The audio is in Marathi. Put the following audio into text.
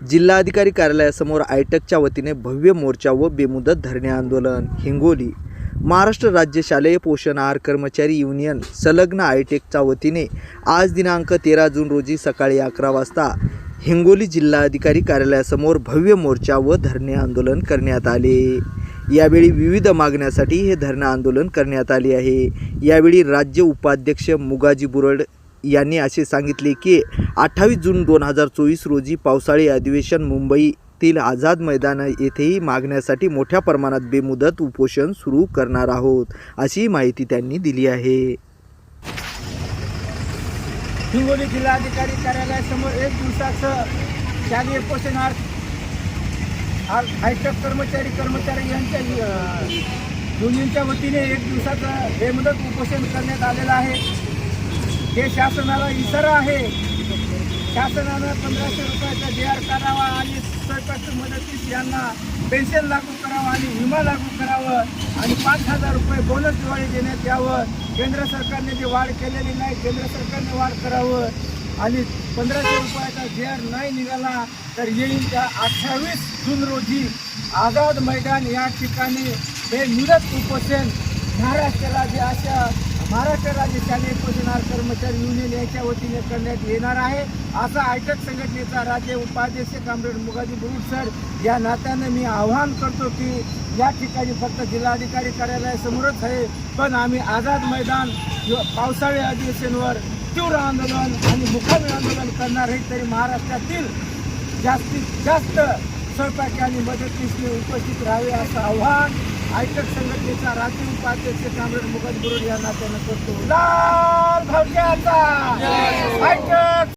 जिल्हाधिकारी कार्यालयासमोर आयटकच्या वतीने भव्य मोर्चा व बेमुदत धरणे आंदोलन हिंगोली. महाराष्ट्र राज्य शालेय पोषण आहार कर्मचारी युनियन संलग्न आयटेकच्या वतीने आज दिनांक तेरा जून रोजी सकाळी अकरा वाजता हिंगोली जिल्हाधिकारी कार्यालयासमोर भव्य मोर्चा व धरणे आंदोलन करण्यात आले. यावेळी विविध मागण्यासाठी हे धरणं आंदोलन करण्यात आले आहे. यावेळी राज्य उपाध्यक्ष मुगाजी बुरड यांनी असे सांगितले की अठ्ठावीस जून दोन हजार चोवीस रोजी पावसाळी अधिवेशन मुंबईतील आझाद मैदान येथेही मागण्यासाठी मोठ्या प्रमाणात बेमुदत उपोषण सुरू करणार आहोत अशी माहिती त्यांनी दिली आहे. हिंगोली जिल्हाधिकारी कार्यालयासमोर एक दिवसाचं शालेय पोषण हायटेक कर्मचारी कर्मचारी यांच्या युनियनच्या वतीने एक दिवसाचं बेमुदत उपोषण करण्यात आलेलं आहे. हे शासनाला इशारा आहे शासनानं पंधराशे रुपयाचा जे आर करावा आणि स्वयंपाक मदतीस यांना पेन्शन लागू करावं आणि विमा लागू करावं आणि पाच हजार रुपये बोनस दिवाळी देण्यात यावं. केंद्र सरकारने जी वाढ केलेली नाही केंद्र सरकारने वाढ करावं आणि पंधराशे रुपयाचा जे आर नाही निघाला तर येईल त्या अठ्ठावीस जून रोजी आझाद मैदान या ठिकाणी. हे मुदत उपोषण महाराष्ट्राला जे अशा महाराष्ट्र राज्य शालेय पोषण कर्मचारी युनियन यांच्या वतीने करण्यात येणार आहे. असा आयटक संघटनेचा राज्य उपाध्यक्ष कामरेड मुगाजी बुरुड सर या नात्यानं मी आवाहन करतो की या ठिकाणी फक्त जिल्हाधिकारी कार्यालयासमोरच आहे. पण आम्ही आझाद मैदान पावसाळी अधिवेशनवर तीव्र आंदोलन आणि मुखामी आंदोलन करणार आहे तरी महाराष्ट्रातील जास्तीत जास्त सहपाठी आणि मदतीसने उपस्थित राहावे असं आव्हान आयटक संघटनेचा राज्य उपाध्यक्ष कामरेड मुगत गुरुड या नात्यानं करतो. लाल भरग्याचा आयटक